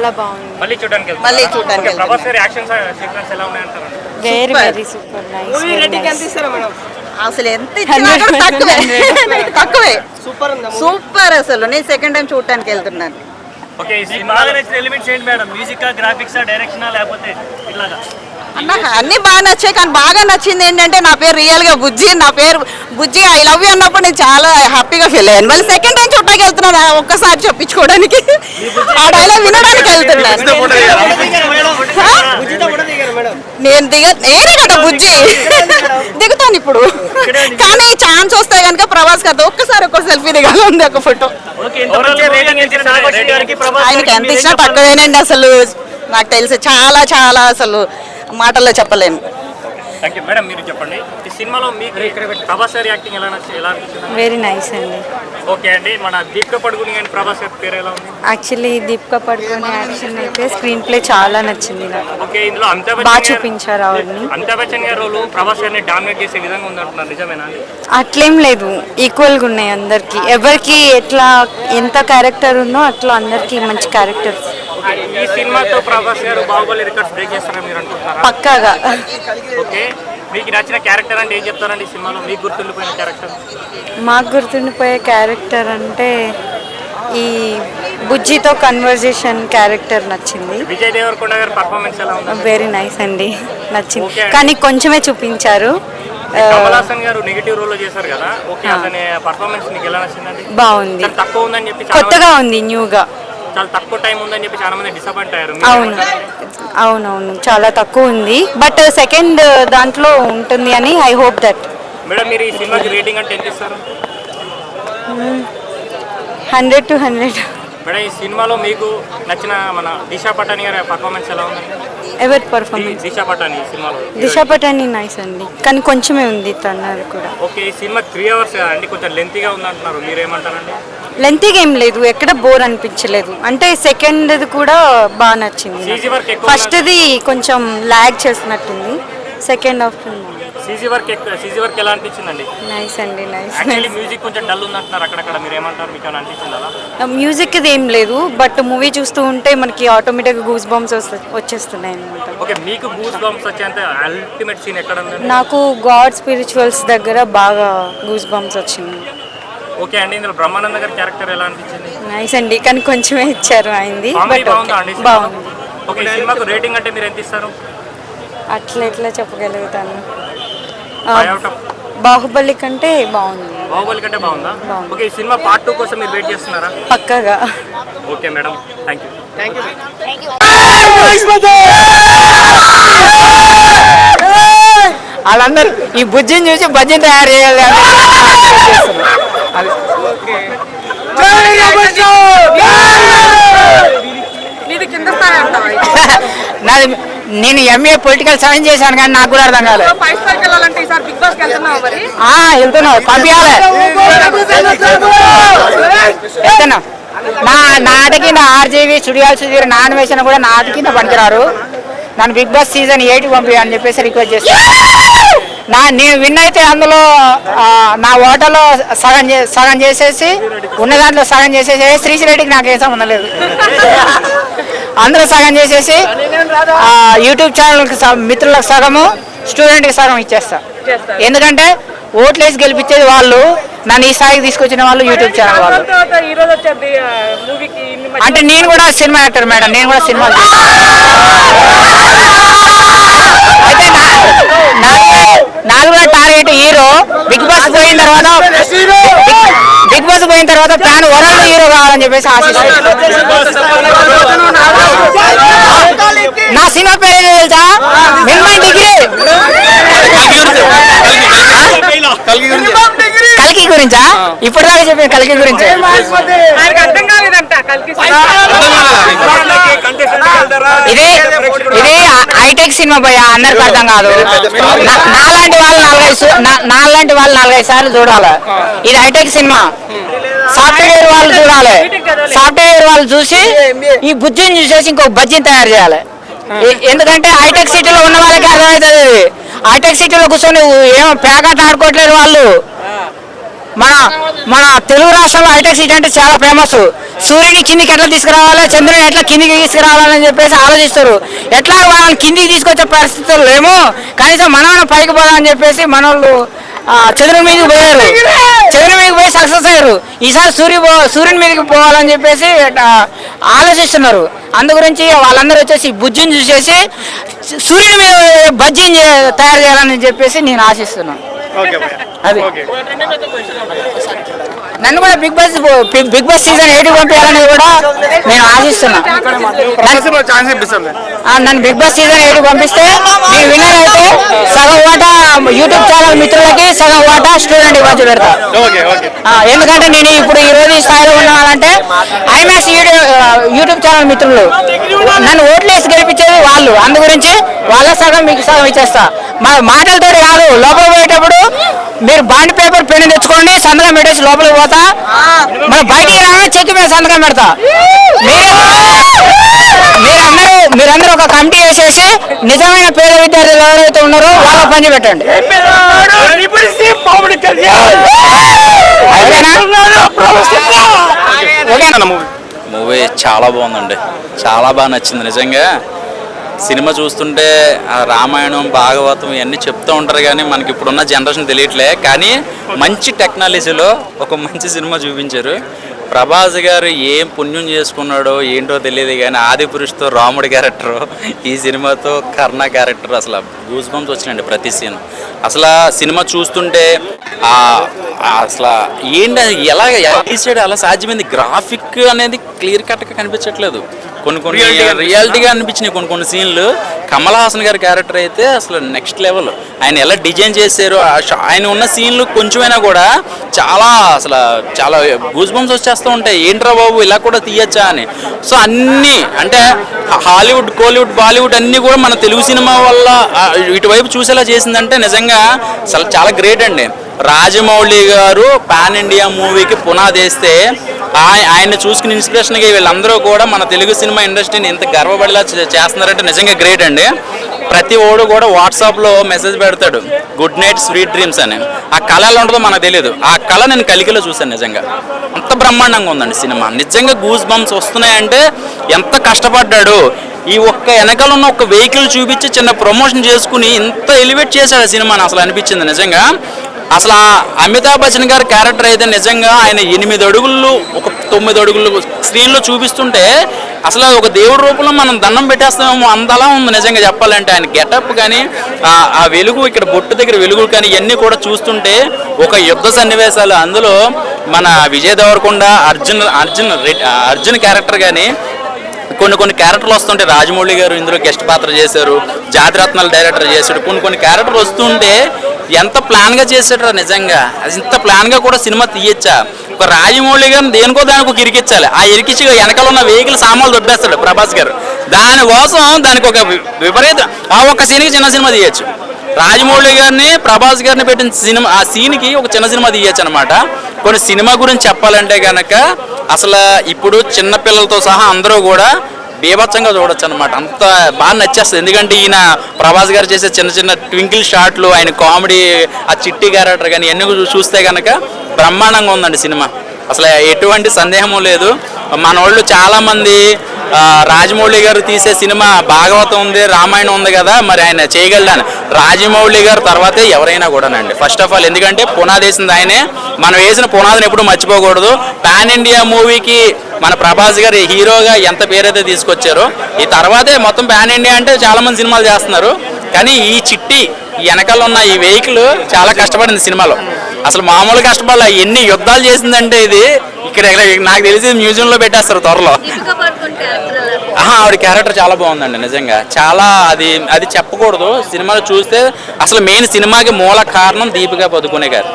చాలా బాగుంది. మళ్ళీ చూడడానికి? మళ్ళీ చూడడానికి ప్రభాస్ గారి యాక్షన్ సీక్వెన్స్ ఎలా ఉన్నాయంటారు very Super. Very super nice అసలు ఎంత ఇచ్చినా కూడా తక్కువే. తక్కువే. సూపర్ ఉందా సూపర్ అసలు. నేను సెకండ్ టైం చూడటానికి వెళ్తున్నాను. ఓకే ఈ సినిమా బాగా నచ్చిన ఎలిమెంట్స్ ఏంటి మేడం? మ్యూజిక్ గ్రాఫిక్స్ డైరెక్షన్ లేకపోతే ఇట్లాగా? నాకు అన్ని బాగా నచ్చాయి కానీ బాగా నచ్చింది ఏంటంటే నా పేరు రియల్గా బుజ్జి నా పేరు బుజ్జి ఐ లవ్ యూ అన్నప్పుడు నేను చాలా హ్యాపీగా ఫీల్ అయ్యాను. మళ్ళీ సెకండ్ టైం చూడటానికి వెళ్తున్నాను ఒక్కసారి చెప్పించుకోవడానికి. ఆ డైలాగ్ వినడానికి వెళ్తున్నాను. నేను దిగ నేనే కదా బుజ్జి. దిగుతాను ఇప్పుడు. కానీ ఛాన్స్ వస్తే కనుక ప్రభాస్ గారితో ఒక్కసారి ఒక్క సెల్ఫీ దిగాలి ఉంది ఒక ఫోటో ఆయనకి ఎంత ఇచ్చినా? తక్కువేనండి అసలు నాకు తెలిసి చాలా చాలా అసలు మాటల్లో యూ మేడం మీరు చెప్పండి. ఈ సినిమాలో మీకు ప్రభాస్ గారి యాక్టింగ్ ఎలా నచ్చి ఎలా అనిపించింది? వెరీ నైస్ అండి. ఓకే అండి. మన దీపిక పడుకుని కానీ ప్రభాస్ గారి పేరు ఎలా ఉంది? యాక్చువల్లీ దీపిక పడుకునే యాక్షన్ అయితే స్క్రీన్ ప్లే చాలా నచ్చింది నాకు. ఓకే ఇందులో అమితాబ్ బాగా చూపించారు ఆవిడని. అమితాబ్ బచ్చన్ గారి రోలు ప్రభాస్ గారిని డామినేట్ చేసే విధంగా ఉందంటున్నారు. నిజమేనా అట్లేం లేదు. ఈక్వల్గా ఉన్నాయి అందరికి. ఎవరికి ఎట్లా ఎంత క్యారెక్టర్ ఉందో అట్లా అందరికి మంచి క్యారెక్టర్స్ ఈ సినిమాతో ప్రభాస్ గారు బాహుబలి రికార్డ్స్ బ్రేక్ చేస్తారని మీరు అనుకుంటున్నారా? పక్కాగా. ఓకే. మీకు నచ్చిన క్యారెక్టర్ అంటే ఏం చెప్తారండి ఈ సినిమాలో? మీకు గుర్తుండిపోయిన క్యారెక్టర్? మాకు గుర్తుండిపోయే క్యారెక్టర్ అంటే ఈ బుజ్జితో కన్వర్జేషన్ క్యారెక్టర్ నచ్చింది. విజయ్ దేవరకొండ గారి పర్ఫార్మెన్స్ ఎలా ఉంది? వెరీ నైస్ అండి. నచ్చింది. కానీ కొంచెమే చూపించారు. ఆ, కమల్ హాసన్ గారు నెగిటివ్ రోల్ చేశారు కదా? ఓకే అతని పర్ఫార్మెన్స్ మీకు ఎలా నచ్చిందండి? బాగుంది. తక్కువ ఉందని చెప్పి కొత్తగా ఉంది న్యూగా చాలా తక్కువ టైం ఉందని చెప్పి చాలా మంది డిసప్పాయింట్ అయ్యారు. అవును. అవునవును. చాలా తక్కువ ఉంది. బట్ సెకండ్ దాంట్లో ఉంటుంది అని ఐ హోప్ దట్ మేడం మీరు ఈ సినిమాకి రేటింగ్ అంటే ఎంత ఇస్తారు? హండ్రెడ్ టు హండ్రెడ్ మేడం ఈ సినిమాలో మీకు నచ్చిన మన దిశా పటాని గారి పర్ఫార్మెన్స్ ఎలా ఉంది? ఎవరి పర్ఫార్మెన్స్ దిశా పటాని ఈ సినిమాలో. దిశా పటాని నైస్ అండి. కానీ కొంచెమే ఉంది తన్నారు కూడా. ఓకే ఈ సినిమా త్రీ అవర్స్ అండి. కొంచెం లెంతీగా ఉంది అంటున్నారు మీరేమంటారండి? లెంతీగా ఏం లేదు ఎక్కడ బోర్ అనిపించలేదు. అంటే సెకండ్ కూడా బాగా నచ్చింది. ఫస్ట్ది కొంచెం లాగ్ చేసినట్టుంది సెకండ్ హాఫ్ సీజీ వర్క్ ఎక్కువ సీజీ వర్క్ ఎలా అనిపించిందండి? నైస్ అండి నైస్ మ్యూజిక్ కొంచెం డల్ ఉంది అంటున్నారు అక్కడక్కడ మీరు ఏమంటారు మీకు ఏమైనా అనిపించింది అలా? మ్యూజిక్ ఇది ఏం లేదు బట్ మూవీ చూస్తూ ఉంటే మనకి ఆటోమేటిక్గా గూస్ బాంబ్స్ వచ్చేస్తున్నాయి అనమాట ఓకే మీకు గూస్ బంప్స్ వచ్చేంత అల్టిమేట్ సీన్ ఎక్కడ ఉందండి? నాకు గాడ్ స్పిరిచువల్స్ దగ్గర బాగా గూస్ బాంబ్స్ వచ్చింది. ఓకే అండి ఇందులో బ్రహ్మానంద గారి క్యారెక్టర్ ఎలా అనిపించింది? నైస్ అండి కానీ కొంచెమే ఇచ్చారు అయింది కామెడీ బట్ బాగుందా అండి బాగుంది. ఓకే ఈ సినిమాకు రేటింగ్ అంటే మీరు ఎంత ఇస్తారు అట్లా ఎట్లా చెప్పగలుగుతాను? ఆ, Five out of బాహుబలి కంటే బాగుంది. బాహుబలి కంటే బాగుందా? బాగుంది. ఓకే ఈ సినిమా పార్ట్ టూ కోసం మీరు వెయిట్ చేస్తున్నారా? పక్కగా. ఓకే మేడం థ్యాంక్ యూ వాళ్ళందరూ ఈ బుజ్జిని చూసి బజ్జిని తయారు చేయాలి అని. నాది నేను ఎంఏ పొలిటికల్ సైన్స్ చేశాను కానీ నాకు కూడా అర్థం కాలేదు. ఆ, వెళ్తున్నా పంపించాలి. వెళ్తున్నా. నా నాటి కింద ఆర్జీవి స్టూడియోలు సుధీర్ నాన్ వేసిన కూడా నాటి కింద పనికిరారు. నన్ను బిగ్ బాస్ సీజన్ ఎయిట్ పంపి అని చెప్పేసి రిక్వెస్ట్ చేస్తాను నా నేను విన్ అయితే అందులో నా ఓటర్లో సగం సగం చేసేసి ఉన్న దాంట్లో సగం చేసేసి ఏ శ్రీశ్రీ రెడ్డికి నాకు ఏ సంబంధం లేదు. అందరూ సగం చేసేసి యూట్యూబ్ ఛానల్కి మిత్రులకు సగము స్టూడెంట్కి సగం ఇచ్చేస్తా. ఎందుకంటే ఓట్లు వేసి గెలిపించేది వాళ్ళు నన్ను ఈ స్థాయికి తీసుకొచ్చిన వాళ్ళు యూట్యూబ్ ఛానల్ వాళ్ళు. అంటే నేను కూడా సినిమా యాక్టర్ మేడం నేను కూడా చేస్తాను. అయితే నాది కూడా టార్గెట్ హీరో. బిగ్ బాస్ పోయిన తర్వాత బిగ్- బాస్ పోయిన తర్వాత ప్లాన్ వరల్డ్ హీరో కావాలని చెప్పేసి ఆశిస్తాను. నా సినిమా పేరు ఏదో తెలుసా? డిగ్రీ కల్కి గురించా? ఇప్పటిదాకా చెప్పిన కల్కి గురించి. అర్థం కాలేదంట కలిసి ఇది ఇది హైటెక్ సినిమా పోయ అందరికి అర్థం కాదు. నాలాంటి వాళ్ళు నాలుగైదు నాలాంటి వాళ్ళు నాలుగైదు సార్లు చూడాలి. ఇది హైటెక్ సినిమా. సాఫ్ట్వేర్ వాళ్ళు చూడాలి. సాఫ్ట్వేర్ వాళ్ళు చూసి ఈ బుద్ధిని చూసేసి ఇంకో బజ్జీని తయారు చేయాలి. ఎందుకంటే హైటెక్ సిటీలో ఉన్న వాళ్ళకి అర్థమవుతుంది. ఇది. హైటెక్ సిటీలో కూర్చొని ఏమో ప్యాకెట్ ఆడుకోవట్లేదు వాళ్ళు. మన మన తెలుగు రాష్ట్రంలో హైటెక్ సిటీ అంటే చాలా ఫేమస్. సూర్యుని కిందికి ఎట్లా తీసుకురావాలి చంద్రుని ఎట్లా కిందికి తీసుకురావాలని చెప్పేసి ఆలోచిస్తారు. ఎట్లా వాళ్ళని కిందికి తీసుకొచ్చే పరిస్థితులు లేమో కనీసం మనం పైకి పోదామని చెప్పేసి మనోళ్ళు ఆ, చంద్రుని మీదకి పోయారు. చంద్రుని మీదకి పోయి సక్సెస్ అయ్యారు. ఈసారి సూర్యు పో- సూర్యుని మీదకి పోవాలని చెప్పేసి ఆలోచిస్తున్నారు. అందు గురించి వాళ్ళందరూ వచ్చేసి బుజ్జిని చూసేసి సూర్యుని మీద బజ్జీని తయారు చేయాలని చెప్పేసి నేను ఆశిస్తున్నాను. ఓకే అది నన్ను కూడా Bigg Boss Bigg- Boss season eight పంపించాలని కూడా నేను ఆశిస్తున్నా. నన్ను బిగ్ బాస్ సీజన్ ఎయిట్ పంపిస్తే నేను విన్నర్ అయితే సగం వాటా యూట్యూబ్ ఛానల్ మిత్రులకి సగం వాటా స్టూడెంట్ ఇవ్వచ్చు పెడతా. ఎందుకంటే నేను ఇప్పుడు ఈ రోజు ఈ స్థాయిలో ఉన్నానంటే ఐమాక్స్ యూట్యూబ్ ఛానల్ మిత్రులు. నన్ను ఓట్లేసి గెలిపించేది వాళ్ళు. అందు గురించి వాళ్ళ సగం మీకు సగం ఇచ్చేస్తా. మా మాటలతో కాదు లోపల పోయేటప్పుడు మీరు బాండ్ పేపర్ పెన్ తెచ్చుకోండి సంతకం పెట్టేసి లోపలికి పోతా. మరి బయటికి రాగా చెక్కి మీద సంతకం పెడతా. మీరు మీరందరూ మీరందరూ ఒక కమిటీ వేసేసి నిజమైన పేద విద్యార్థులు ఎవరైతే ఉన్నారో వాళ్ళ పని పెట్టండి. మూవీ చాలా బాగుందండి. చాలా బాగా నచ్చింది. నిజంగా సినిమా చూస్తుంటే ఆ రామాయణం భాగవతం ఇవన్నీ చెప్తూ ఉంటారు కానీ మనకి ఇప్పుడున్న జనరేషన్ తెలియట్లే. కానీ మంచి టెక్నాలజీలో ఒక మంచి సినిమా చూపించారు. ప్రభాస్ గారు ఏం పుణ్యం చేసుకున్నాడో ఏంటో తెలియదు కానీ ఆది పురుషుతో రాముడి క్యారెక్టర్ ఈ సినిమాతో కర్ణ క్యారెక్టర్ అసలు గూస్ బంప్స్ వచ్చినాయండి ప్రతి సీన్ అసలు సినిమా చూస్తుంటే అసలు ఏంటి ఎలా తీసాడు? అలా సాధ్యమైంది? గ్రాఫిక్ అనేది క్లియర్ కట్గా కనిపించట్లేదు. కొన్ని కొన్ని రియాలిటీగా అనిపించినాయి కొన్ని కొన్ని సీన్లు కమల్ హాసన్ గారి క్యారెక్టర్ అయితే అసలు నెక్స్ట్ లెవెల్ ఆయన ఎలా డిజైన్ చేశారు ఆయన ఉన్న సీన్లు కొంచెమైనా కూడా చాలా అసలు చాలా గూస్ బంప్స్ వచ్చేస్తూ ఉంటాయి ఏంట్రా బాబు ఇలా కూడా తీయచ్చా? అని. సో అన్నీ అంటే హాలీవుడ్ కోలీవుడ్ బాలీవుడ్ అన్నీ కూడా మన తెలుగు సినిమా వల్ల ఇటువైపు చూసేలా చేసిందంటే నిజంగా అసలు చాలా గ్రేట్ అండి. రాజమౌళి గారు పాన్ ఇండియా మూవీకి పునాదేస్తే ఆయన ఆయ- చూసుకుని ఇన్స్పిరేషన్గా వీళ్ళందరూ కూడా మన తెలుగు సినిమా ఇండస్ట్రీని ఎంత గర్వపడేలా చేస్తున్నారంటే నిజంగా గ్రేట్ అండి. ప్రతి ఓడు కూడా వాట్సాప్లో మెసేజ్ పెడతాడు. గుడ్ నైట్ స్వీట్ డ్రీమ్స్ అని. ఆ కళ ఎలా ఉంటుందో మనకు తెలియదు. ఆ కళ నేను కలికిలో చూశాను నిజంగా. అంత బ్రహ్మాండంగా ఉందండి సినిమా. నిజంగా గూస్ బంప్స్ వస్తున్నాయంటే ఎంత కష్టపడ్డాడు. ఈ ఒక్క వెనకాల ఉన్న ఒక వెహికల్ చూపించి చిన్న ప్రమోషన్ చేసుకుని ఇంత ఎలివేట్ చేశాడు ఆ సినిమాని. అసలు అనిపించింది నిజంగా. అసలు ఆ అమితాబ్ బచ్చన్ గారి క్యారెక్టర్ అయితే నిజంగా ఆయన ఎనిమిది అడుగులు ఒక తొమ్మిది అడుగులు స్క్రీన్లో చూపిస్తుంటే అసలు ఒక దేవుడి రూపంలో మనం దండం పెట్టేస్తామేమో అంతలా ఉంది నిజంగా చెప్పాలంటే. ఆయన గెటప్ కానీ ఆ- వెలుగు ఇక్కడ బొట్టు దగ్గర వెలుగు కానీ ఇవన్నీ కూడా చూస్తుంటే ఒక యుద్ధ సన్నివేశాలు. అందులో మన విజయ్ దేవరకొండ అర్జున్ అర్జున్ రెడ్- అర్జున్ క్యారెక్టర్ కానీ కొన్ని కొన్ని క్యారెక్టర్లు వస్తుంటే రాజమౌళి గారు ఇందులో గెస్ట్ పాత్ర చేశారు. జాతిరత్నాలు డైరెక్టర్ చేశాడు. కొన్ని కొన్ని క్యారెక్టర్లు వస్తుంటే ఎంత ప్లాన్గా చేశాడు నిజంగా? అది ఇంత ప్లాన్గా కూడా సినిమా తీయచ్చా? ఒక రాజమౌళి గారిని దేనికో దానికి ఒక ఇరికిచ్చాలి ఆ ఇరికిచ్చి వెనకాల ఉన్న వెహికల్ సామాన్లు దొబ్బేస్తాడు ప్రభాస్ గారు. దానికోసం దానికి ఒక విపరీత ఆ ఒక్క సీన్కి చిన్న సినిమా తీయచ్చు. రాజమౌళి గారిని ప్రభాస్ గారిని పెట్టిన సినిమా ఆ సీన్కి ఒక చిన్న సినిమా తీయచ్చు అనమాట కొన్ని సినిమా గురించి చెప్పాలంటే కనుక అసలు ఇప్పుడు చిన్న పిల్లలతో సహా అందరూ కూడా బీభత్సంగా చూడొచ్చు అనమాట అంత బాగా నచ్చేస్తుంది. ఎందుకంటే ఈయన ప్రభాస్ గారు చేసే చిన్న చిన్న ట్వింకిల్ షాట్లు ఆయన కామెడీ ఆ చిట్టి క్యారెక్టర్ కానీ ఇవన్నీ చూస్తే కనుక బ్రహ్మాండంగా ఉందండి సినిమా. అసలు ఎటువంటి సందేహం లేదు. మన వాళ్ళు చాలామంది రాజమౌళి గారు తీసే సినిమా భాగవతం ఉంది రామాయణం ఉంది కదా మరి ఆయన చేయగలడాను. రాజమౌళి గారు తర్వాతే ఎవరైనా కూడానండి. ఫస్ట్ ఆఫ్ ఆల్ ఎందుకంటే పునాది వేసింది ఆయనే. మనం వేసిన పునాదిని ఎప్పుడు మర్చిపోకూడదు. పాన్ ఇండియా మూవీకి మన ప్రభాస్ గారు హీరోగా ఎంత పేరైతే తీసుకొచ్చారో ఈ తర్వాతే మొత్తం ప్యాన్ ఇండియా అంటే చాలా మంది సినిమాలు చేస్తున్నారు. కానీ ఈ చిట్టి వెనకాల ఉన్న ఈ వెహికల్ చాలా కష్టపడింది సినిమాలో. అసలు మామూలు కష్టపడాల ఎన్ని యుద్ధాలు చేసిందంటే ఇది. ఇక్కడ నాకు తెలిసి మ్యూజియంలో పెట్టేస్తారు త్వరలో. ఆహా, ఆవిడ క్యారెక్టర్ చాలా బాగుందండి నిజంగా. చాలా అది అది చెప్పకూడదు. సినిమాలో చూస్తే అసలు మెయిన్ సినిమాకి మూల కారణం దీపికా పదుకునే గారు.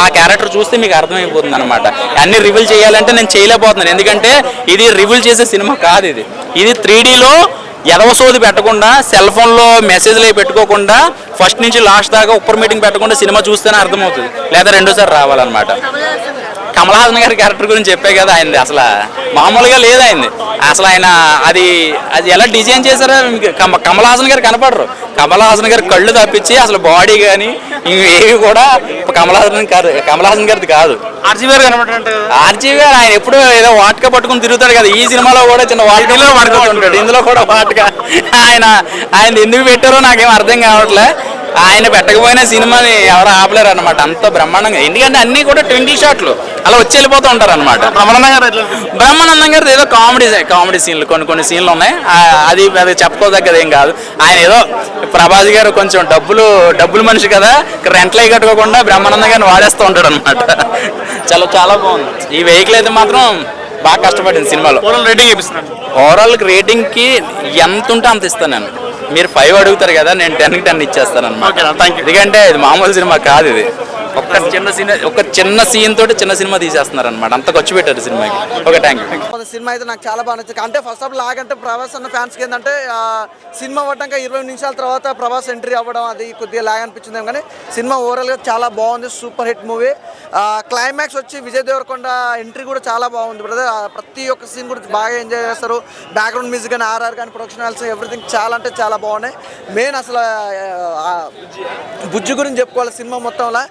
ఆ క్యారెక్టర్ చూస్తే మీకు అర్థమైపోతుంది అనమాట అన్ని రివీల్ చేయాలంటే నేను చేయలేకపోతున్నాను. ఎందుకంటే ఇది రివీల్ చేసే సినిమా కాదు ఇది. ఇది త్రీ డీలో సోది పెట్టకుండా సెల్ ఫోన్లో మెసేజ్లు అవి పెట్టుకోకుండా ఫస్ట్ నుంచి లాస్ట్ దాకా ఉప్పర్ మీటింగ్ పెట్టకుండా సినిమా చూస్తేనే అర్థమవుతుంది. లేదా రెండోసారి రావాలన్నమాట. కమల్ హాసన్ గారి క్యారెక్టర్ గురించి చెప్పే కదా ఆయనది. అసలు మామూలుగా లేదు ఆయనది. అసలు ఆయన అది అది ఎలా డిజైన్ చేశారో కమ కమల్ హాసన్ గారు కనపడరు. కమల్ హాసన్ గారి కళ్ళు తప్పించి అసలు బాడీ కానీ ఇవేవి కూడా కమల్ హాసన్ కాదు కమల్ హాసన్ గారిది కాదు. ఆర్జీవీ గారు ఆర్జీవి గారు ఆయన ఎప్పుడూ ఏదో వాట్కా పట్టుకుని తిరుగుతాడు కదా. ఈ సినిమాలో కూడా చిన్న వాటిలో పడుకుంటాడు ఇందులో కూడా వాట్కా. ఆయన ఆయన ఎందుకు పెట్టారో నాకేం అర్థం కావట్లే. ఆయన పెట్టకపోయినా సినిమాని ఎవరు ఆపలేరు అనమాట అంత బ్రహ్మాండంగా. ఎందుకంటే అన్ని కూడా ట్వంటీ షాట్లు. అలా వచ్చి వెళ్ళిపోతూ ఉంటారు అనమాట బ్రహ్మానందం గారు ఏదో కామెడీ కామెడీ సీన్లు కొన్ని కొన్ని సీన్లు ఉన్నాయి. అది అది చెప్పుకోదగ్గది ఏం కాదు. ఆయన ఏదో ప్రభాస్ గారు కొంచెం డబ్బులు డబ్బులు మనిషి కదా. రెంట్లై కట్టుకోకుండా బ్రహ్మానందం గారిని వాడేస్తూ ఉంటాడు అనమాట చాలా చాలా బాగుంది. ఈ వెహికల్ అయితే మాత్రం బాగా కష్టపడింది సినిమాలో. ఓవరాల్ రేటింగ్ ఓవరాల్ రేటింగ్కి ఎంత ఉంటే అంత ఇస్తాను నేను. మీరు ఫైవ్ అడుగుతారు కదా నేను టెన్కి టెన్ ఇచ్చేస్తాను అనమాట ఎందుకంటే ఇది మామూలు సినిమా కాదు ఇది. ఒక్క చిన్న సీన్ ఒక చిన్న సీన్ తోటి చిన్న సినిమా తీసేస్తున్నారు అనమాట అంత ఖర్చు పెట్టారు సినిమాకి. ఓకే థ్యాంక్ యూ సినిమా అయితే నాకు చాలా బాగా నచ్చింది. అంటే ఫస్ట్ ఆఫ్ లాగంటే ప్రభాస్ అన్న ఫ్యాన్స్కి ఏంటంటే సినిమా పడ్డాక ఇరవై నిమిషాల తర్వాత ప్రభాస్ ఎంట్రీ అవ్వడం అది కొద్దిగా లాగ్ అనిపించింది కానీ సినిమా ఓవరాల్గా చాలా బాగుంది. సూపర్ హిట్ మూవీ క్లైమాక్స్ వచ్చి విజయ్ దేవరకొండ ఎంట్రీ కూడా చాలా బాగుంది బ్రదర్ ప్రతి ఒక్క సీన్ కూడా బాగా ఎంజాయ్ చేస్తారు. బ్యాక్గ్రౌండ్ మ్యూజిక్ కానీ ఆర్ఆర్ కానీ ప్రొడక్షన్ హాల్స్ ఎవ్రీథింగ్ చాలా అంటే చాలా బాగున్నాయి. మెయిన్ అసలు బుజ్జి గురించి చెప్పుకోవాలి సినిమా మొత్తంలో.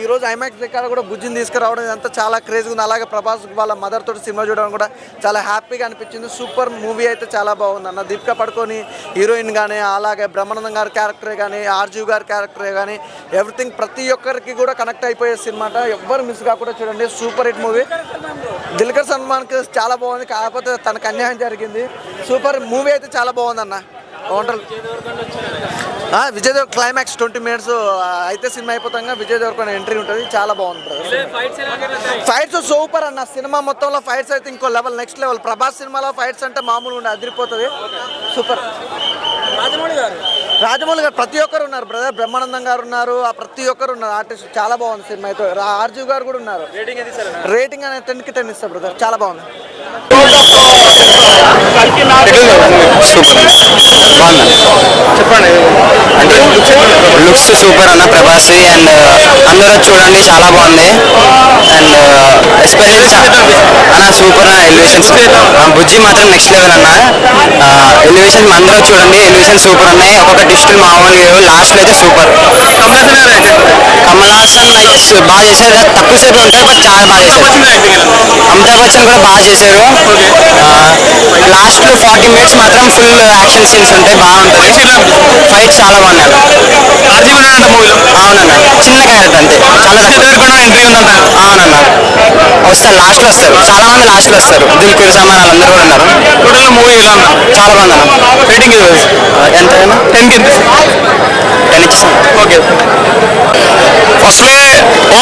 ఈరోజు ఐమాక్స్ దగ్గర కూడా బుజ్జిని తీసుకురావడం ఇదంతా చాలా క్రేజ్గా ఉంది. అలాగే ప్రభాస్ వాళ్ళ మదర్ తోటి సినిమా చూడడం కూడా చాలా హ్యాపీగా అనిపించింది. సూపర్ మూవీ అయితే చాలా బాగుంది అన్న. దీపిక పడుకొని హీరోయిన్ కానీ అలాగే బ్రహ్మానందం గారి క్యారెక్టరే కానీ ఆర్జీవ్ గారి క్యారెక్టరే కానీ ఎవ్రీథింగ్ ప్రతి ఒక్కరికి కూడా కనెక్ట్ అయిపోయే సినిమా ఎవ్వరు మిస్ కాకుండా చూడండి. సూపర్ హిట్ మూవీ దిల్కర్ సల్మాన్కి చాలా బాగుంది. కాకపోతే తనకు అన్యాయం జరిగింది. సూపర్ మూవీ అయితే చాలా బాగుంది ఆ, Vijay Dev climax twenty minutes అయితే సినిమా అయిపోతాగా విజయ్ దేవరకొండ ఎంట్రీ ఉంటుంది. చాలా బాగుంది. ఫైట్స్ సూపర్ అన్న. సినిమా మొత్తంలో ఫైట్స్ అయితే ఇంకో లెవెల్ నెక్స్ట్ లెవెల్ ప్రభాస్ సినిమాలో ఫైట్స్ అంటే మామూలుగా ఉండే అదిరిపోతుంది. సూపర్ రాజమౌళి గారు. ప్రతి ఒక్కరు ఉన్నారు బ్రదర్ బ్రహ్మానందం గారు ఉన్నారు. ఆ ప్రతి ఒక్కరు ఉన్నారు. ఆర్టిస్ట్ చాలా బాగుంది సినిమా అయితే. రా- ఆర్జీవ్ గారు కూడా ఉన్నారు. రేటింగ్ అనేది టెన్కి టెన్ ఇస్తారు బ్రదర్ చాలా బాగుంది. చెప్పండి అంటే లుక్స్ సూపర్ అన్న ప్రభాస్ అండ్ uh, అందరూ చూడండి చాలా బాగుంది. అండ్ uh, ఎస్పెషల్లీ అన్న సూపర్ అన్న ఎలివేషన్స్ బుజ్జి మాత్రం నెక్స్ట్ లెవెల్ అన్న. ఎలివేషన్ అందరూ చూడండి ఎలివేషన్ సూపర్ ఉన్నాయి ఒక్కొక్క డిస్టిల్ మామూలుగా లాస్ట్ అయితే సూపర్ కమల్ హాసన్ బాగా చేశారు. తక్కువ సేపు ఉంటారు బట్ చాలా బాగా చేశారు. అమితాబ్ బచ్చన్ కూడా బాగా చేశారు. లాస్ట్ ఫార్టీ మినిట్స్ మాత్రం ఫుల్ యాక్షన్ సీన్స్ ఉంటాయి బాగుంటది ఫైట్ చాలా బాగున్నాయి. అవునన్న. చిన్న క్యారెక్టర్ అంతే. చాలా ఎంట్రీ ఉందంట అవునన్న. వస్తారు లాస్ట్ వస్తారు. చాలా మంది లాస్ట్ వస్తారు. దిల్కుర్ సమాన్ అందరూ కూడా ఉన్నారు. టోటల్ మూవీ చాలా బాగుందన్న. రేటింగ్ ఎంత టెన్కి दैनिक किसान ओके फ़सलें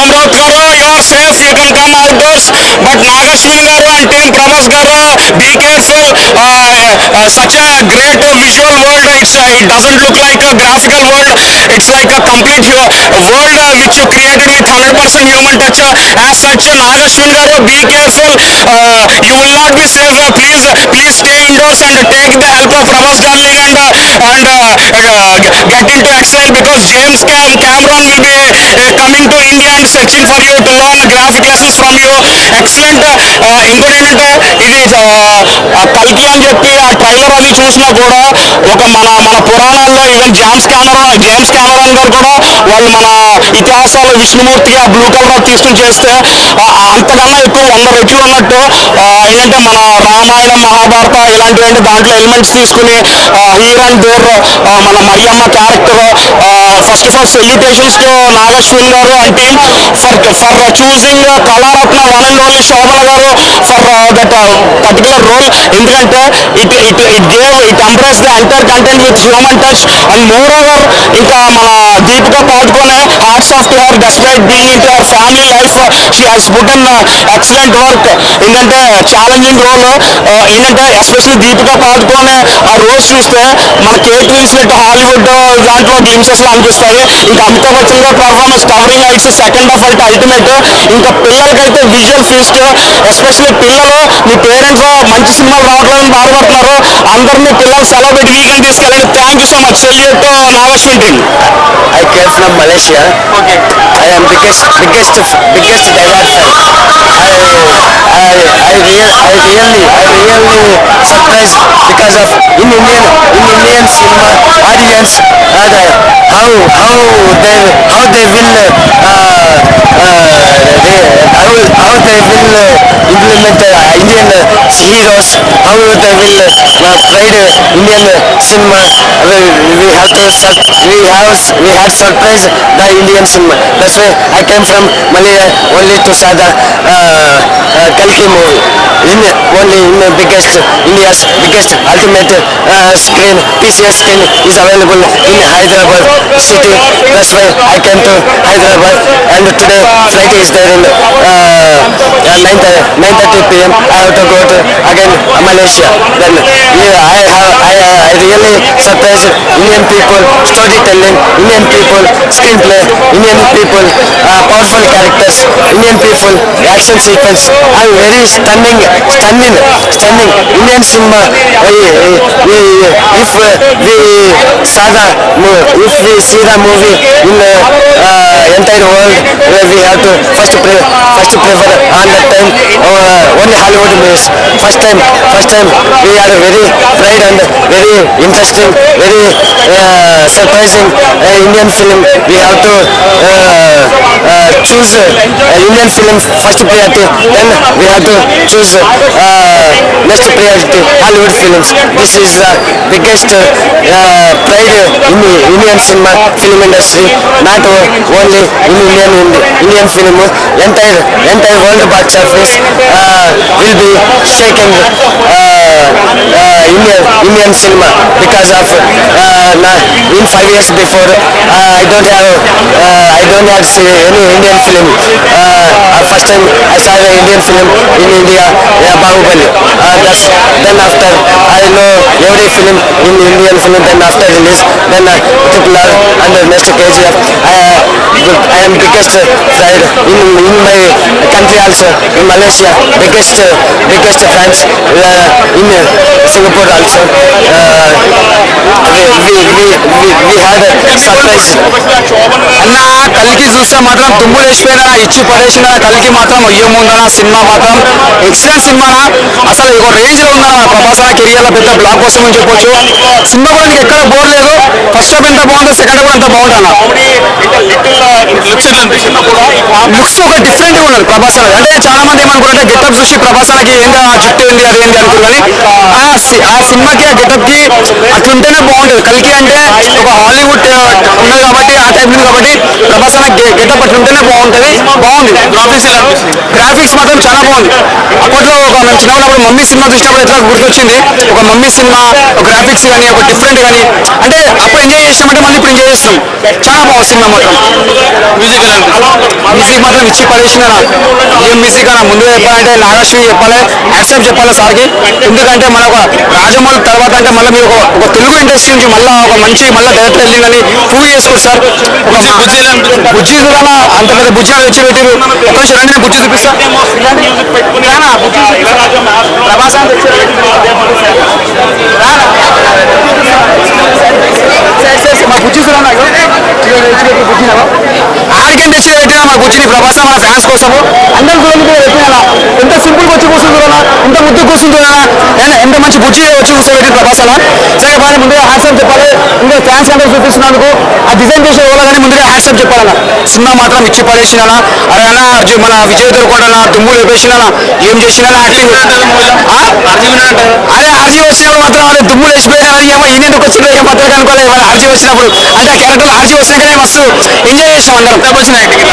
on off the row your sales eagle gun or best but nourishing the world till comes gather beacon for uh, uh, such a great visual world also it doesn't look like a grass game world it's like a complete uh, world uh, which you created with third person human touch uh, as such nourishing the road be careful uh, you will not be safe uh, please please stay indoors and take the help of Ramas Darling and, uh, and uh, uh, cricket website because James Cameron will be uh, coming to India and searching for you tomorrow. To స్వామి graphic lessons ఇంకోటి ఏంటంటే ఇది కల్కి అని చెప్పి ఆ trailer అది చూసినా కూడా ఒక మన మన పురాణాల్లో even James camera James Cameron గారు కూడా వాళ్ళు మన ఇతిహాసాలు విష్ణుమూర్తి ఆ బ్లూ కలర్ తీసుకుని చేస్తే అంతకన్నా ఎక్కువ వంద రెట్లు ఉన్నట్టు ఏంటంటే మన రామాయణం మహాభారత ఇలాంటివంటి దాంట్లో ఎలిమెంట్స్ తీసుకుని హీరోయిన్ డోర్ మన Mariyamma character first of all salutations to Nag Ashwin గారు and team for for choosing Kalaratna one and only Shobhana గారు ఫర్ దట్ పర్టికులర్ రోల్ ఎందుకంటే it it it gave it embrace the entire content with human touch and moreover ఇంకా మన Deepika Padukone hearts of to her despite being in to her family life she has put in excellent work ఏంటంటే challenging role ఏంటంటే especially Deepika Padukone ఆ roles చూస్తే మన Kate Winslet Hollywood దాంట్లో గ్లిమ్సెస్లో అనిపిస్తాయి ఇంకా అమితాబ్ బచ్చన్ గారి performance starting lights second half అయితే అల్టిమేట్ ఇంకా పిల్లలకైతే విజువల్ ఫీస్ట్ ఎస్పెషల్లీ పిల్లలు మీ పేరెంట్స్ మంచి సినిమాలు రావట్లేదని బాధపడుతున్నారు. అందరినీ పిల్లలు సెలబ్రిటీ వీకెండ్ తీసుకెళ్ళి thank you so much salute Nageshwar team I case నమ్ Malaysia okay I am biggest biggest biggest dialogue fan I really I really surprise because of in Indian in Indian cinema uh, how, how they, how they will, uh, uh, they, how, how they will implement uh, Indian heroes, how they will uh, Indian cinema. We, we have to, we have, we had surprised the Indian cinema. That's why I came from Malaya only to saw the uh, uh, Kalki movie. In only in biggest India's biggest ultimate uh, screen PCS screen is available in Hyderabad city. That's why I came to Hyderabad and today flight is there in uh, uh, 9 9:30 p.m. I have to go to again Malaysia. Then yeah, I have I, uh, really surprised Indian people storytelling, Indian people screenplay, Indian people uh, powerful characters, Indian people action sequence. I'm very stunning, stunning, stunning Indian cinema. Uh, uh, uh, if uh, we other if we see the movie in the uh, entire world we have to first pre first prefer 100 times our uh, only Hollywood movies. First time, first time we are very pride and very interesting, very uh, surprising uh, Indian film. We have to choose Indian film first priority, then we have to choose uh, next priority Hollywood films. This is the biggest uh, to choose uh, next priority Hollywood films. This is the biggest uh, pride in the Indian cinema film industry. In Indian Indian uh, uh, uh, cinema because of uh, na- in five years before uh, I don't have uh, I don't have any Indian film. Uh, uh, first time I saw the Indian film in India, yeah, Bahubali. Uh, that's then after I know every film in Indian film. Then after release, then uh, Triple and the KGF. I, uh, I am biggest uh, pride in in my country also in Malaysia. Biggest uh, biggest fans uh, in uh, Singapore also. Uh, we, we, we, we, had a surprise. అన్న కలికి చూస్తే మాత్రం వేసిపోయినా ఇచ్చి పడేసిన కలికి మాత్రం ఏముందన్న cinema మాత్రం. ఎక్సలెంట్ సినిమా అసలు ఒక రేంజ్లో ఉందన్న మన ప్రభాస్ కెరియర్లో పెద్ద బ్లాక్ బస్టర్ అని చెప్పొచ్చు. సినిమా కూడా నీకు ఎక్కడ బోర్ లేదు ఫస్ట్ హాఫ్ ఎంత బాగుందో సెకండ్ హాఫ్ ఎంత బాగుంటుంది లుక్స్ ఒక డిఫరెంట్గా ఉన్నది ప్రభాస్ అంటే చాలా మంది ఏమనుకుంటే గెటప్ చూసి ప్రభాస్ ఏంది ఆ జుట్టు ఏంది అది ఏంది అనుకున్నది ఆ సినిమాకి ఆ గెటప్కి అట్లుంటేనే బాగుంటది. కలికి అంటే ఒక హాలీవుడ్ ఉన్నది కాబట్టి ఆ టైప్ ఉంది కాబట్టి ప్రభాస్ అన్న గెటప్ అట్లుంటేనే బాగుంటది. బాగుంది. గ్రాఫిక్స్ మాత్రం చాలా బాగుంది. అప్పట్లో ఒక మేము చిన్నప్పుడు మమ్మీ సినిమా చూసినప్పుడు ఎట్లా గుర్తొచ్చింది? ఒక మమ్మీ సినిమా ఒక గ్రాఫిక్స్ కానీ ఒక డిఫరెంట్ కానీ అంటే అప్పుడు ఎంజాయ్ చేసినామంటే మళ్ళీ ఇప్పుడు ఎంజాయ్ చేస్తున్నాం? చాలా బాగుంది సినిమా మాత్రం. మ్యూజిక్ మ్యూజిక్ మాత్రం ఇచ్చి పడేసిన ఏం మ్యూజిక్ అన్న. ముందు చెప్పాలంటే నాగశ్రీ చెప్పాలి యాక్సెప్ట్ చెప్పాలి సార్కి. ఎందుకంటే మన ఒక రాజమౌళి తర్వాత అంటే మళ్ళీ మీరు ఒక తెలుగు ఇండస్ట్రీ నుంచి మళ్ళీ ఒక మంచి మళ్ళీ డైరెక్టర్ వెళ్ళిందని ప్రూవ్ చేసుకోవచ్చు సార్ ఒక బుజ్జి చూడాలా అంత పెద్ద బుజ్జి వచ్చి పెట్టారు ఒక నిమిషం రండి నేను బుజ్జి చూపిస్తా రానా, బుజ్జి చూపిస్తా. ప్రభాస్ అని తెచ్చారు. రానా. సరే, సరే, సరే. మా బుజ్జి చూడాలా ఇగో. ఇగో తెచ్చి పెట్టి బుజ్జినావా? ఆడికి తెచ్చి మన ఫ్యాన్స్ కోసము అందరం చూడండి పెట్టినా ఎంత సింపుల్ వచ్చి కూర్చుంటున్నా ఇంత ఎంత ముద్దు కూర్చుంది మంచి బుజ్జి వచ్చి కూర్చోబెట్టి ప్రభాస్ అలా సరే బాగా ముందుగా హ్యాట్సప్ చెప్పాలి ఇంకా ఫ్యాన్స్ అందరూ చూపిస్తున్నందుకు ఆ డిజైన్ చేసే వాళ్ళు కానీ ముందుగా హ్యాట్సప్ చెప్పాలన్న సినిమా మాత్రం ఇచ్చి పడేసినా అరే అన్న మన విజయ్ దేవరకొండ దుమ్ములు వేపేసినా ఏం చేసినా యాక్టింగ్ అదే హర్జీ వచ్చినప్పుడు మాత్రం అరే దుమ్ములు వేసిపోయినా ఏమో ఈయనకు వచ్చిందో ఏం మాత్రం కనుకోలేదు ఇవాళ హర్జీ వచ్చినప్పుడు. అంటే ఆ క్యారెక్టర్ హర్జీ వచ్చినాకనే మస్తు ఎంజాయ్ చేసాం అందరం.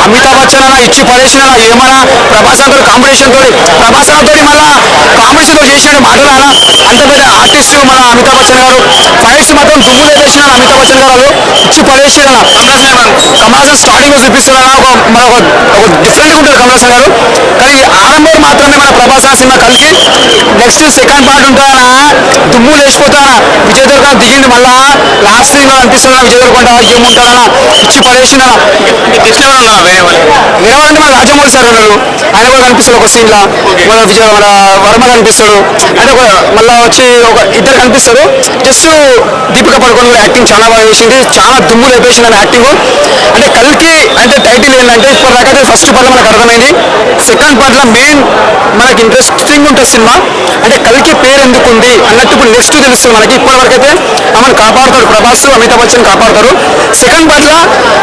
అమితాబ్ బచ్చన్ అన్న ఇచ్చి పడేసిన ఏమన్నా ప్రభాస్ అన్నతో కాంపిటీషన్ తోటి? ప్రభాస్ అన్నతో మళ్ళా కాంపిటీషన్ తోటి చేసినట్టు మాటలు అన్న అంత పెద్ద ఆర్టిస్ట్ మన అమితాబ్ బచ్చన్ గారు ఫైట్స్ మాత్రం దుమ్ములు వేసిన అమితాబ్ బచ్చన్ గారు ఇచ్చి పడేసిన కమలాసన్ స్టార్టింగ్లో చూపిస్తున్నా ఒక మన ఒక డిఫరెంట్ ఉంటుంది కమలాసన్ గారు. కానీ ఆరంభం మాత్రమే మన ప్రభాస్ సినిమా కలిగి నెక్స్ట్ సెకండ్ పార్ట్ ఉంటాయన? దుమ్ము లేచిపోతానా విజయ్ దేవరకొండ దిగింది మళ్ళా. లాస్ట్ సీన్ అనిపిస్తున్నా విజయ్ దేవరకొండ ఏముంటానా ఇచ్చి పడేసిన వేరే వాళ్ళంటే మన రాజమౌళి సార్ ఉన్నారు. ఆయన కూడా కనిపిస్తాడు ఒక సీన్ లా. మన విజయ్ మన వర్మ కనిపిస్తాడు. అంటే ఒక మళ్ళా వచ్చి ఒక ఇద్దరు కనిపిస్తారు. జస్ట్ దీపిక పడుకొని కూడా యాక్టింగ్ చాలా బాగా చేసింది చాలా దుమ్ము లేపేసింది అని యాక్టింగ్ అంటే కల్కి అంటే టైటిల్ ఏంటంటే ఇప్పటిదాకా ఫస్ట్ పార్ట్ మనకు అర్థమైంది. సెకండ్ పార్ట్లో మెయిన్ మనకి ఇంట్రెస్టింగ్ ఉంటుంది సినిమా. అంటే కల్కి పేరు ఎందుకు ఉంది అన్నట్టు ఇప్పుడు నెక్స్ట్ తెలుస్తుంది మనకి. ఇప్పటివరకైతే అయితే ఆమెను కాపాడుతాడు. ప్రభాస్ అమితాబ్ బచ్చన్ కాపాడతారు. సెకండ్ పార్ట్లో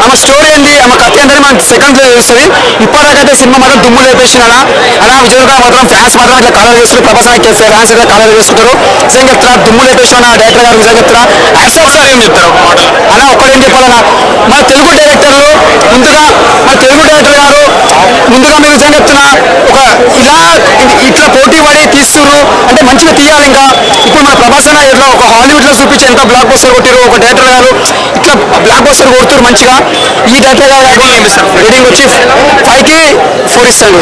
ఆమె స్టోరీ ఏంది? ఆమె కథ ఏంటని మనకి సెకండ్లో తెలుస్తుంది ఇప్పటిదాకైతే సినిమా మాత్రం దుమ్ము లేపేసినాడా అలా. విజయ్ మాత్రం ఫ్యాన్స్ మాత్రం ఇట్లా కలర్ చేస్తారు ప్రభాస్ చేస్తారు ఫ్యాన్స్ ఇట్లా కలర్ చేస్తుంటారు నిజంగా చెప్తున్నా దుమ్ము లేపేసిన డైరెక్టర్ గారు నిజంగా చెప్తున్నా. యాక్షన్ సార్ ఏం చెప్తారు అలా ఒక్కడేం చెప్పాలన్నా మన తెలుగు డైరెక్టర్లు ముందుగా మన తెలుగు డైరెక్టర్ గారు ముందుగా మీరు నిజంగా చెప్తున్నా. ఒక ఇలా ఇట్లా పోటీ పడి తీస్తున్నారు. అంటే మంచిగా తీయాలి ఇంకా. ఇప్పుడు మన ప్రభాస్ అన్న ఇట్లా ఒక హాలీవుడ్లో చూపించి ఎంత బ్లాక్ బస్టర్ కొట్టారు ఒక డైరెక్టర్ గారు ఇట్లా బ్లాక్ బస్టర్ కొడుతారు మంచిగా. ఈ డైరెక్టర్ గారు రేటింగ్ వచ్చి ఫైవ్కి ఫోర్ ఇస్తాను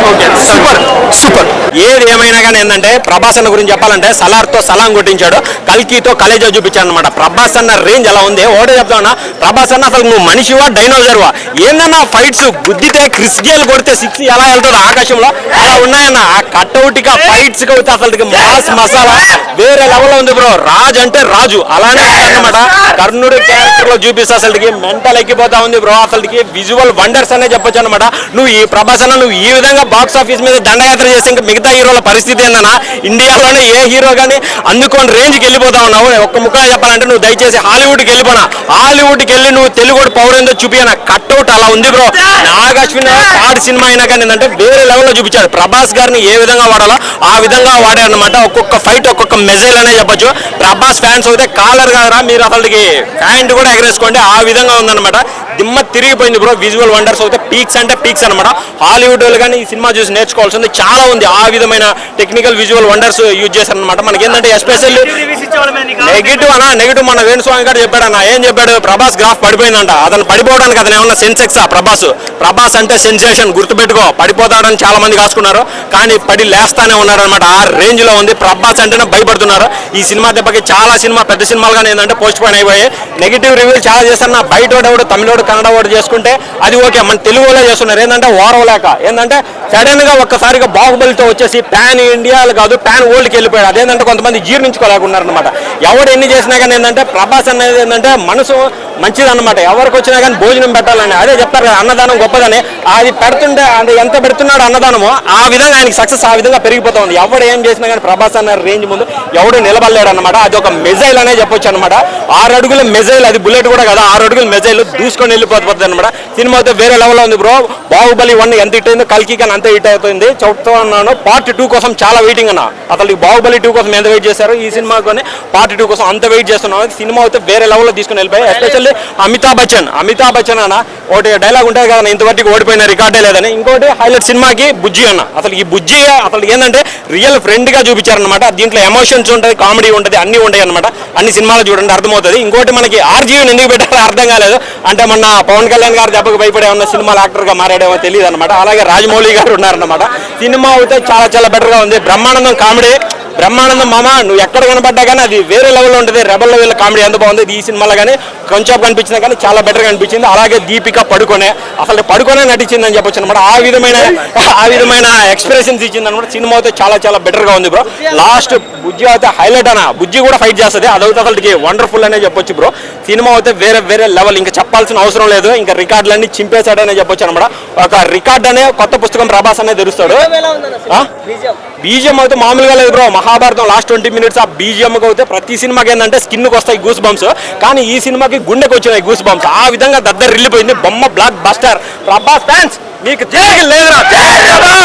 సూపర్ సూపర్ ఏది ఏమైనా కానీ ఏంటంటే ప్రభాస్ అన్న గురించి చెప్పాలంటే తో సలాం కొట్టించాడు. కల్కీతో కలేజా చూపించాడు అనమాట ప్రభాస్ అన్న రేంజ్ ఎలా ఉంది? ఓటే చెప్తా ప్రభాస్ అన్న అసలు నువ్వు మనిషివా డైనోజర్వా ఏందన్నా ఫైట్స్? గుద్దితే క్రిస్ గేల్ కొడితే సిక్స్ ఎలా వెళ్తుంది ఆకాశంలో? అలా ఉన్నాయన్న. ఆ కట్అవుట్గా ఫైట్స్ కొడితే అసలు మాస్ మసాలా. వేరే లెవెల్ ఉంది బ్రో. రాజ్ అంటే రాజు. అలానే అనమాట కర్ణుడు క్యారెక్టర్లో చూపిస్తే అసలుకి మెంటల్ ఎక్కిపోతా ఉంది బ్రో. అసలుకి విజువల్ వండర్స్ అనే చెప్పొచ్చు అనమాట నువ్వు ఈ ప్రభాస్ అన్న నువ్వు ఈ విధంగా బాక్స్ ఆఫీస్ మీద దండయాత్ర చేస్తే ఇంకా మిగతా హీరోల పరిస్థితి ఏందన్నా? ఇండియాలోనే ఏ హీరో కానీ అందుకొని రేంజ్కి వెళ్ళిపోతా ఉన్నావు. ఒక్క ముఖం చెప్పాలంటే నువ్వు దయచేసి హాలీవుడ్కి వెళ్ళిపోనా. హాలీవుడ్కి వెళ్ళి నువ్వు తెలుగు పవర్ ఏందో చూపియన కట్అవుట్ అలా ఉంది బ్రో. నాగశ్విన్ థర్డ్ సినిమా అయినా కానీ ఏంటంటే వేరే లెవెల్లో చూపించాడు. ప్రభాస్ గారిని ఏ విధంగా వాడాలో ఆ విధంగా వాడారనమాట ఒక్కొక్క ఫైట్ ఒక్కొక్క మెజైల్ అనే చెప్పొచ్చు. ప్రభాస్ ఫ్యాన్స్ అయితే కాలర్ కాదరా మీరు అసలుకి. ప్యాంట్ కూడా ఎగరేసుకోండి. ఆ విధంగా ఉందన్నమాట. దిమ్మ తిరిగిపోయింది బ్రో. విజువల్ వండర్స్ అయితే పీక్స్ అంటే పీక్స్ అనమాట హాలీవుడ్ వాళ్ళు కానీ ఈ సినిమా చూసి నేర్చుకోవాల్సింది చాలా ఉంది. ఆ విధమైన టెక్నికల్ విజువల్ వండర్స్ యూజ్ చేశారనమాట మనకి ఏంటంటే ఎస్పెషల్లీ నెగిటివ్ అన్న నెగిటివ్ మన వేణుస్వామి గారు చెప్పాడు అన్న. ఏం చెప్పాడు? ప్రభాస్ గ్రాఫ్ పడిపోయిందంట. అతను పడిపోవడానికి అతను ఏమన్నా సెన్సెక్సా ప్రభాస్. ప్రభాస్ అంటే సెన్సేషన్ గుర్తుపెట్టుకో. పడిపోతాడని చాలా మంది కాసుకున్నారు కానీ పడి లేస్తానే ఉన్నాడు అనమాట ఆ రేంజ్లో ఉంది. ప్రభాస్ అంటేనే భయపడుతున్నారు. ఈ సినిమా దెబ్బకి చాలా సినిమా పెద్ద సినిమాలు కానీ ఏంటంటే పోస్ట్ పోయిన్ అయిపోయాయి. నెగిటివ్ రివ్యూలు చాలా చేశారు నా బయట తమిళోడు కన్నడ వాడు చేసుకుంటే అది ఓకే. మన తెలుగులో చేస్తున్నారు. ఏంటంటే ఓరవలేక ఏంటంటే సడన్గా ఒక్కసారిగా బాహుబలితో వచ్చేసి పాన్ ఇండియా కాదు పాన్ వరల్డ్కి వెళ్ళిపోయాడు. అదేంటంటే కొంతమంది జీర్ణించుకోలేకున్నారనమాట ఎవడు ఎన్ని చేసినా కానీ ఏంటంటే ప్రభాస్ అనేది ఏంటంటే మనసు మంచిదన్నమాట. ఎవరికి వచ్చినా కానీ భోజనం పెట్టాలని. అదే చెప్తారు కదా అన్నదానం గొప్పదని. అది పెడుతుంటే అది ఎంత పెడుతున్నాడు అన్నదానము ఆ విధంగా ఆయనకి సక్సెస్ ఆ విధంగా పెరిగిపోతా ఉంది. ఎవడు ఏం చేసినా కానీ ప్రభాస్ అన్న రేంజ్ ముందు ఎవడు నిలబడలేడు అనమాట అది ఒక మెజైల్ అనే చెప్పొచ్చు అనమాట ఆరు అడుగుల మెజైల్ అది బుల్లెట్ కూడా కదా ఆరు అడుగుల మెజైల్ దూసుకొని వెళ్ళిపోతుంది అనమాట సినిమా అయితే వేరే లెవెల్లో ఉంది బ్రో. బాహుబలి వన్ ఎంత హిట్ అయిందో కల్కి కానీ అంత హిట్ అవుతుంది చెప్తా ఉన్నాను పార్ట్ టూ కోసం చాలా వెయిటింగ్ అన్న. అసలు ఈ బాహుబలి టూ కోసం ఎంత వెయిట్ చేశారు? ఈ సినిమా కొని పార్ట్ టూ కోసం అంత వెయిట్ చేస్తున్నాం. సినిమా అయితే వేరే లెవెల్లో తీసుకుని వెళ్ళిపోయి ఎస్పెషల్లీ అమితాబ్ బచ్చన్ అమితాబ్ బచ్చన్ అన్న ఒకటి డైలాగ్ ఉంటుంది కదా ఇంతవరకు ఓడిపోయిన రికార్డే లేదని. ఇంకోటి హైలైట్ సినిమాకి బుజ్జి అన్న. అసలు ఈ బుజ్జి అసలు ఏంటంటే రియల్ ఫ్రెండ్గా చూపించారనమాట దీంట్లో ఎమోషన్స్ ఉంటుంది కామెడీ ఉంటుంది అన్ని ఉంటాయి అనమాట అన్ని సినిమాలు చూడండి అర్థమవుతుంది. ఇంకోటి మనకి ఆర్జీవీని ఎందుకు పెట్టారో అర్థం కాలేదు. అంటే మన పవన్ కళ్యాణ్ గారు దెబ్బకు భయపడే ఉన్న సినిమాల యాక్టర్గా మారాడేమో తెలియదు అనమాట అలాగే రాజమౌళి గారు ఉన్నారన్నమాట. సినిమా అయితే చాలా చాలా బెటర్గా ఉంది. బ్రహ్మానందం కామెడీ బ్రహ్మానందం మామ నువ్వు ఎక్కడ కనపడ్డా కానీ అది వేరే లెవెల్లో ఉంటుంది రెబల్ లెవెల్ కామెడీ ఎంత బాగుంది ఈ సినిమాలో కానీ కొంచెం కనిపించింది కానీ చాలా బెటర్గా అనిపించింది. అలాగే దీపిక పడుకొనే అసలు పడుకొనే నటించింది అని చెప్పొచ్చు అనమాట ఆ విధమైన ఆ విధమైన ఎక్స్ప్రెషన్స్ ఇచ్చింది అనమాట సినిమా అయితే చాలా చాలా బెటర్గా ఉంది బ్రో లాస్ట్ బుజ్జి అయితే హైలైట్ అన్న. బుజ్జి కూడా ఫైట్ చేస్తుంది. అదైతే అసలుకి వండర్ఫుల్ అనే చెప్పొచ్చు బ్రో సినిమా అయితే వేరే వేరే లెవెల్ ఇంకా చెప్పాల్సిన అవసరం లేదు. ఇంకా రికార్డులన్నీ చింపేశాడనే చెప్పొచ్చు అనమాట ఒక రికార్డ్ అనే కొత్త పుస్తకం ప్రభాస్ అనేది తెరుస్తాడు? బీజిఎం అయితే మామూలుగా లేదు bro Mahabharatam last twenty minutes ఆ బీజిఎం అయితే ప్రతి సినిమాకి ఏంటంటే స్కిన్కి వస్తాయి గూస్ బంప్స్ కానీ ఈ సినిమాకి గుండెకి వచ్చినాయి గూస్ బంప్స్ ఆ విధంగా దద్దరు రిల్లిపోయింది బొమ్మ బ్లాక్ బస్టర్ ప్రభాస్ ఫ్యాన్స్ మీకు తిరిగి లేదురా జై ప్రభాస్!